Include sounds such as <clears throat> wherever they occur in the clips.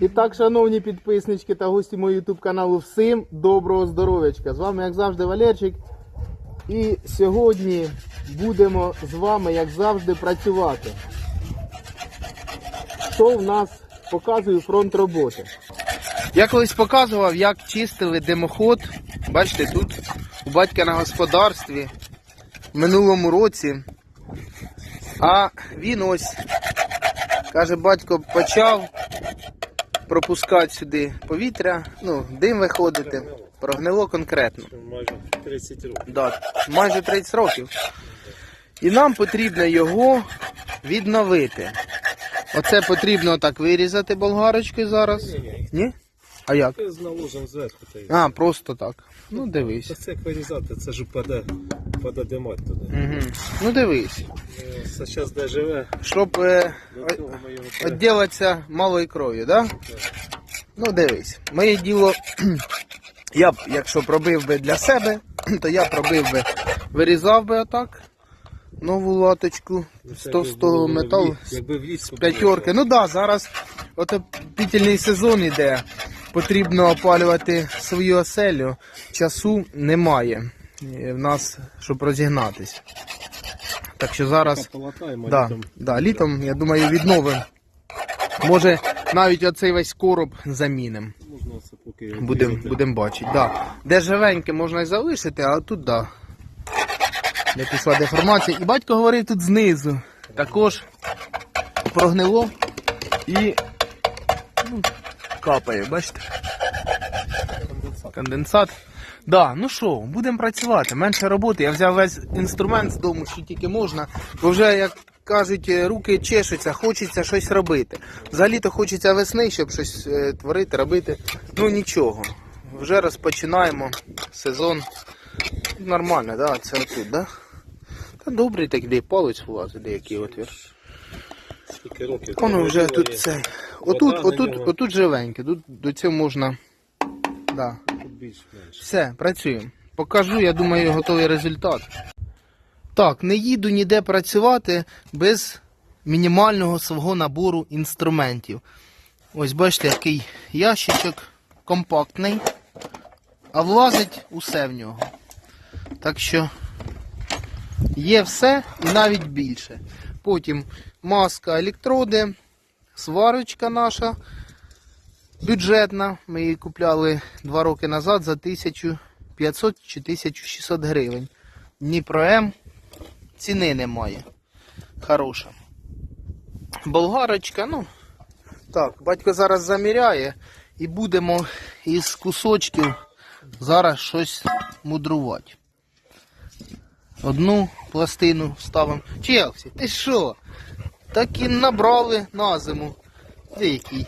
І так, шановні підписнички та гості мого YouTube каналу, всім доброго здоров'ячка. З вами, як завжди, Валерчик. І сьогодні будемо з вами, як завжди, працювати. Що в нас показує фронт роботи? Я колись показував, як чистили димоход. Бачите, тут у батька на господарстві в минулому році. А він ось, каже, батько почав пропускати сюди повітря, ну, дим виходити. Прогнило конкретно. Майже 30 років. Да, майже 30 років. І нам потрібно його відновити. Оце потрібно так вирізати болгарочкою зараз. Ні? А як? З наложем зверху. Та й. А, просто так. Ну дивись. Та це як вирізати, це ж упаде, упаде димать туди. Угу. Ну дивись. Е, Це зараз де живе, Щоб е, відділитися малою кров'ю, да? Ну дивись. Моє діло, <clears throat> я б, якщо пробив би для себе, <clears throat> то я пробив би, вирізав би отак. Нову латочку, Це 100 якби 100 метал, вліт- Якби влітку п'ятерки. Ну так, да, зараз отопітельний сезон іде. Потрібно опалювати свою оселю. Часу немає е, в нас, щоб розігнатись. Так що зараз. Да, да, літом, я думаю, відновимо. Може, навіть оцей весь короб замінимо. Будемо будем бачити. Да. Де живеньке можна і залишити, а тут да. Де пішла деформація. І батько говорив тут знизу. Також прогнило і ну, капає, бачите? Конденсат. Да, ну що, будемо працювати. Менше роботи. Я взяв весь інструмент з дому, що тільки можна. Бо вже, як кажуть, е, руки чешуться, хочеться щось робити. Взагалі-то хочеться весни, щоб щось е, творити, робити. Ну нічого. Вже розпочинаємо сезон. Нормально, да? Це отут, да? Та добрий такий палець влазить, деякий отвір. Воно вже тут це. Отут, отут, отут живеньке, тут до цього можна. Да. Все, працюємо. Покажу, я думаю, готовий результат. Так, не їду ніде працювати без мінімального свого набору інструментів. Ось бачите, який ящичок компактний, а влазить усе в нього. Так що є все і навіть більше. Потім маска, електроди, сварочка наша бюджетна. Ми її купляли два роки назад за 1500 чи 1600 гривень. Дніпро М ціни немає. Хороша. Болгарочка, ну. Так, батько зараз заміряє і будемо із кусочків зараз щось мудрувати. Одну пластину ставимо. Челсі, ти що? Так і набрали на зиму. Де який?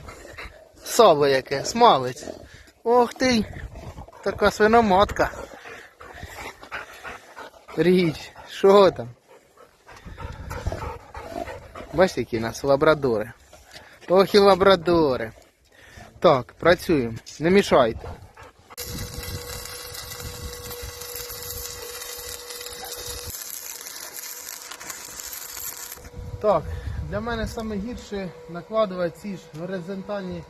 Сало яке, смалець. Ох ти, така свиноматка. Річ, що там? Бачите, які у нас лабрадори. Ох і лабрадори. Так, працюємо. Не мішайте. Так, для мене саме гірше накладувати ці ж горизонтальні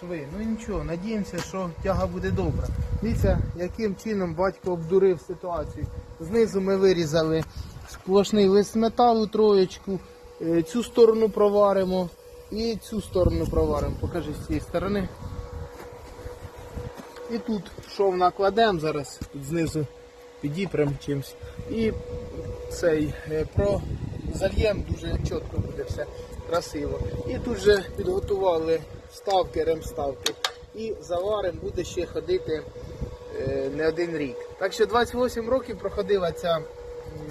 шви. Ну нічого, надіємося, що тяга буде добра. Дивіться, яким чином батько обдурив ситуацію. Знизу ми вирізали сплошний лист металу троєчку, е, цю сторону проваримо і цю сторону проваримо. Покажи з цієї сторони. І тут шов накладемо зараз, тут знизу підіпрем чимось. І цей е, про зальєм дуже чітко буде все красиво. І тут же підготували вставки, ремставки. І заварим буде ще ходити е, не один рік. Так що 28 років проходила ця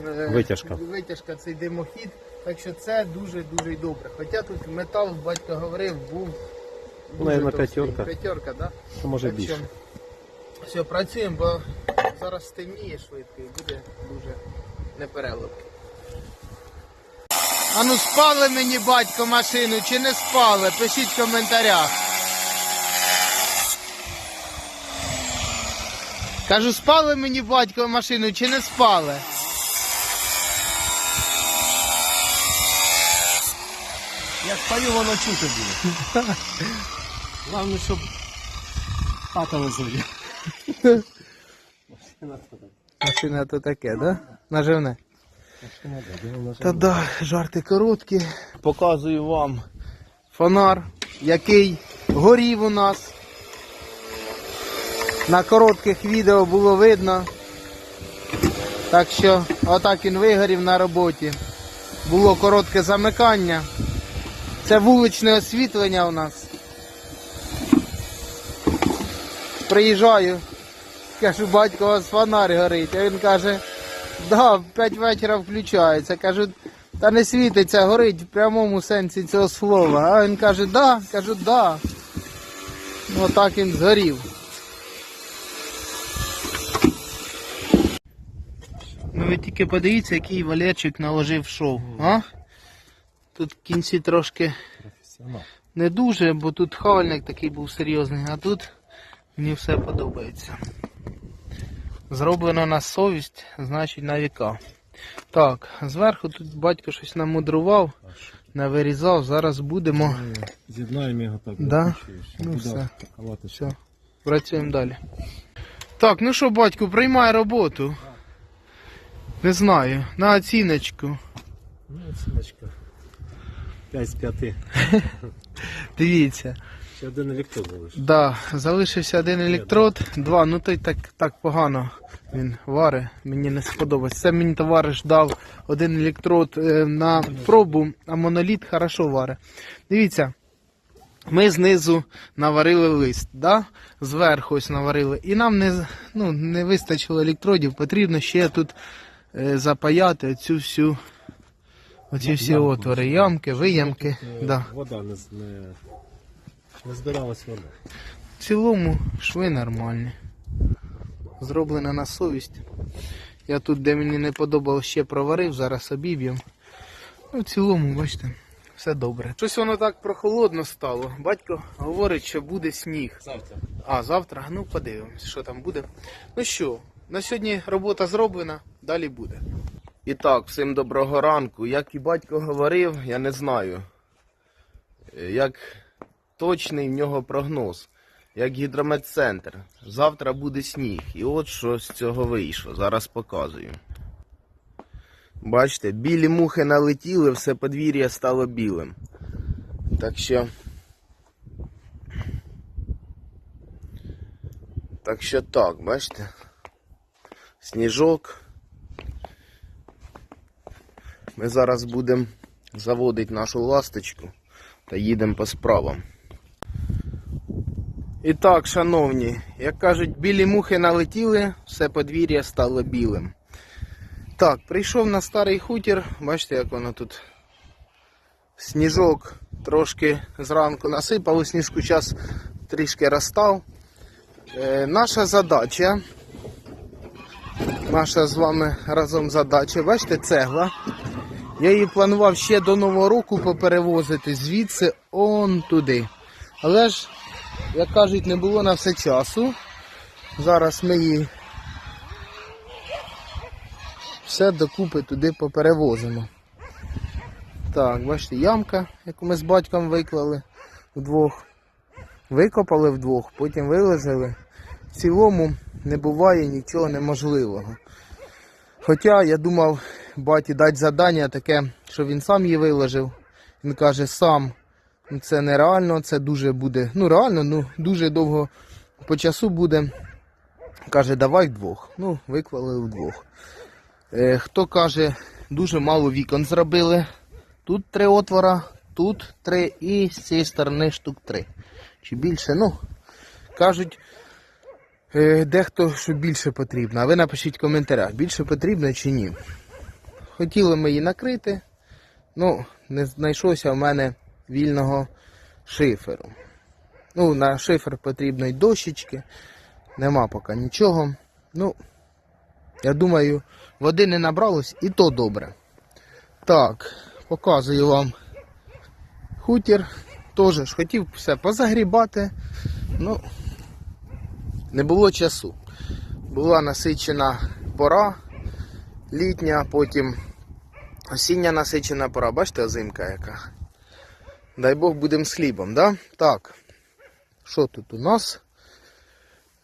е, Витяжка. витяжка, цей димохід. Так що це дуже-дуже добре. Хоча тут метал, батько говорив, був дуже п'ятерка. П'ятерка, да? Це може Так що все, працюємо, бо зараз стемніє швидко і буде дуже непереливки. А ну спали мені батько машину чи не спали? Пишіть в коментарях. Кажу, спали мені батько машину чи не спали? Як спалю, воно чути буде. <laughs> Главное, щоб хата везли. Машина то таке, да? Наживне. Та да, жарти короткі. Показую вам фонар, який горів у нас. На коротких відео було видно. Так що отак він вигорів на роботі. Було коротке замикання. Це вуличне освітлення у нас. Приїжджаю, кажу, батько, у вас фонарь горить. А він каже, да, в 5 вечора включається. Кажу, та не світиться, горить в прямому сенсі цього слова. А він каже, да, кажу, да. Ну так він згорів. Ну ви тільки подивіться, який Валерчик наложив шов. А? Тут в кінці трошки не дуже, бо тут хавальник такий був серйозний, а тут мені все подобається. Зроблено на совість, значить на віка. Так, зверху тут батько щось намудрував, навирізав, зараз будемо. З'єднаємо його так. Да? Ну, все. Все, працюємо далі. Так, ну що, батько, приймай роботу. Не знаю, на оціночку. Ну, оціночка. 5 з 5. <laughs> Дивіться. Ще один електрод лиш. Да, залишився один електрод, два, ну той так, так погано він варить, мені не сподобається. Це мені товариш дав один електрод е, на пробу, а моноліт хорошо варить. Дивіться, ми знизу наварили лист, да? зверху ось наварили. І нам не, ну, не вистачило електродів, потрібно ще тут е, запаяти цю всю, оці всі Ямку. отвори, ямки, виямки. Е, Да. Вода не, не, не збиралась вода. В цілому шви нормальні. Зроблено на совість. Я тут, де мені не подобалось, ще проварив, зараз обіб'єм. Ну, в цілому, бачите, все добре. Щось воно так прохолодно стало. Батько говорить, що буде сніг. Завтра. А, завтра, ну подивимось, що там буде. Ну що, на сьогодні робота зроблена, далі буде. І так, всім доброго ранку. Як і батько говорив, я не знаю, як точний в нього прогноз, як гідрометцентр. Завтра буде сніг. І от що з цього вийшло. Зараз показую. Бачите, білі мухи налетіли, все подвір'я стало білим. Так що. Так що так, бачите? Сніжок. Ми зараз будемо заводити нашу ласточку та їдемо по справам. І так, шановні, як кажуть, білі мухи налетіли, все подвір'я стало білим. Так, прийшов на старий хутір, бачите, як воно тут. Сніжок трошки зранку насипав, сніжку час трішки розстав. Е, наша задача, наша з вами разом задача, бачите, цегла. Я її планував ще до Нового року поперевозити звідси он туди. Але ж, як кажуть, не було на все часу. Зараз ми її все докупи туди поперевозимо. Так, бачите, ямка, яку ми з батьком виклали вдвох. Викопали вдвох, потім виложили. В цілому не буває нічого неможливого. Хоча я думав баті дати завдання таке, що він сам її виложив. Він каже, сам це нереально, це дуже буде. Ну реально, ну дуже довго по часу буде. Каже, давай вдвох. Ну, виклали вдвох. Е, хто каже, дуже мало вікон зробили. Тут три отвора, тут три і з цієї сторони штук три. Чи більше, ну, кажуть, е, дехто що більше потрібно. А ви напишіть в коментарях, більше потрібно чи ні. Хотіли ми її накрити, ну, не знайшлося в мене вільного шиферу. Ну, на шифер потрібно й дощечки, нема поки нічого. Ну, я думаю, води не набралось і то добре. Так, показую вам хутір. Теж ж хотів все позагрібати, ну не було часу. Була насичена пора літня, потім осіння насичена пора. Бачите, озимка яка. Дай Бог будемо з хлібом, да? Так. що тут у нас?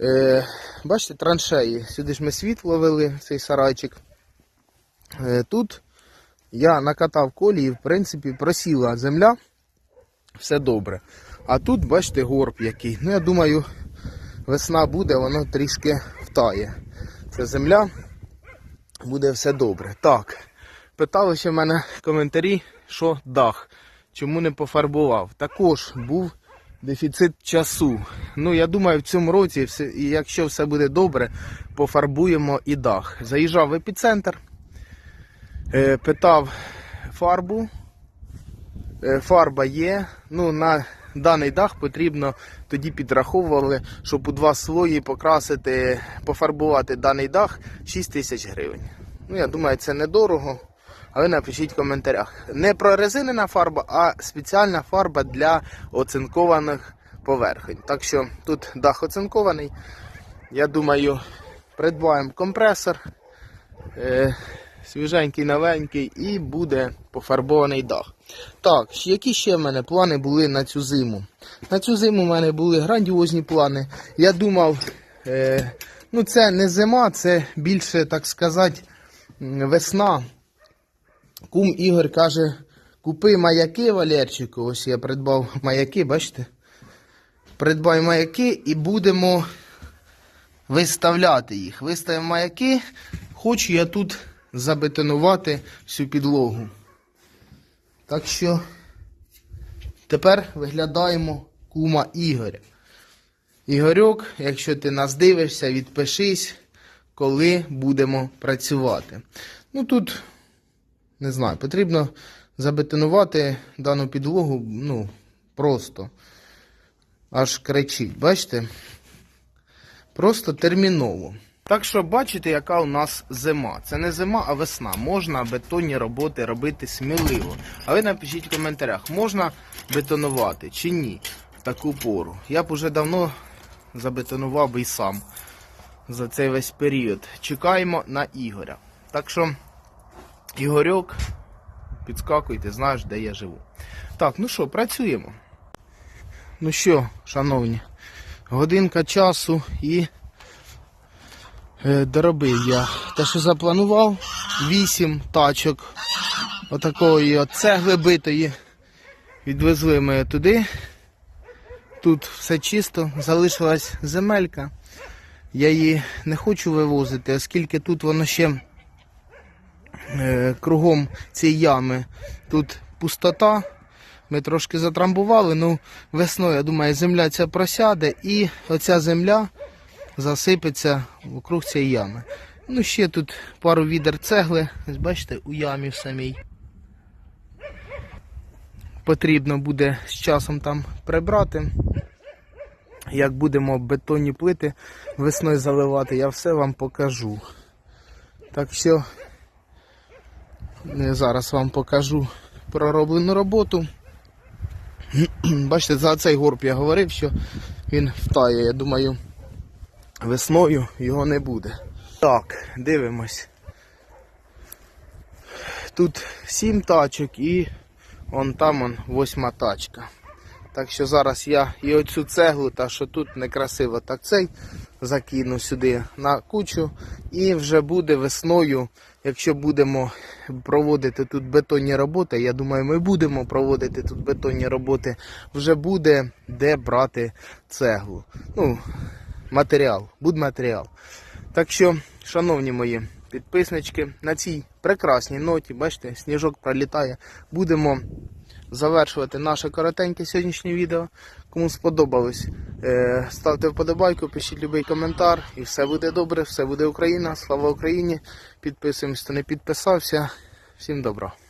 Е, бачите, траншеї. Сюди ж ми світло вели, цей сарайчик. Е, тут я накатав колії, в принципі, просіла земля, все добре. А тут, бачите, горб який. Ну, я думаю, весна буде, воно трішки втає. Це земля, буде все добре. Так, питали ще в мене коментарі, що дах, чому не пофарбував. Також був дефіцит часу. Ну, я думаю, в цьому році, якщо все буде добре, пофарбуємо і дах. Заїжджав в епіцентр, е, питав фарбу. Е, Фарба є. Ну, на даний дах потрібно тоді підраховували, щоб у два слої покрасити, пофарбувати даний дах 6 тисяч гривень. Ну, я думаю, це недорого. Але напишіть в коментарях. Не прорезинена фарба, а спеціальна фарба для оцинкованих поверхень. Так що тут дах оцинкований. Я думаю, придбаємо компресор. Е, свіженький, новенький, і буде пофарбований дах. Так, які ще в мене плани були на цю зиму? На цю зиму в мене були грандіозні плани. Я думав, е, ну це не зима, це більше, так сказати, весна. Кум Ігор каже, купи маяки, Валерчику. Ось я придбав маяки, бачите? Придбай маяки і будемо виставляти їх. Виставимо маяки. Хочу я тут забетонувати всю підлогу. Так що тепер виглядаємо кума Ігоря. Ігорьок, якщо ти нас дивишся, відпишись, коли будемо працювати. Ну тут, не знаю, потрібно забетонувати дану підлогу, ну, просто. Аж кричить, бачите? Просто терміново. Так що бачите, яка у нас зима. Це не зима, а весна. Можна бетонні роботи робити сміливо. А ви напишіть в коментарях, можна бетонувати чи ні в таку пору. Я б уже давно забетонував і сам за цей весь період. Чекаємо на Ігоря. Так що, Ігорьок, підскакуйте, знаєш, де я живу. Так, ну що, працюємо. Ну що, шановні, годинка часу і е, доробив я те, що запланував. Вісім тачок отакої от цегли битої. Відвезли ми туди. Тут все чисто, залишилась земелька. Я її не хочу вивозити, оскільки тут воно ще кругом цієї ями. Тут пустота. Ми трошки затрамбували, ну весною, я думаю, земля ця просяде і оця земля засипеться вокруг цієї ями. Ну, ще тут пару відер цегли, ось бачите, у ямі в самій. Потрібно буде з часом там прибрати. Як будемо бетонні плити весною заливати, я все вам покажу. Так що е, зараз вам покажу пророблену роботу. <clears throat> Бачите, за цей горб я говорив, що він втає. Я думаю, весною його не буде. Так, дивимось. Тут сім тачок і вон там он восьма тачка. Так що зараз я і оцю цеглу, та що тут некрасиво, так цей закину сюди на кучу. І вже буде весною, якщо будемо проводити тут бетонні роботи, я думаю, ми будемо проводити тут бетонні роботи, вже буде де брати цеглу. Ну, матеріал, будматеріал. Так що, шановні мої підписнички, на цій прекрасній ноті, бачите, сніжок пролітає. Будемо завершувати наше коротеньке сьогоднішнє відео. Кому сподобалось, е, ставте вподобайку, пишіть любий коментар, і все буде добре, все буде Україна. Слава Україні! Підписуємось, хто не підписався. Всім добра.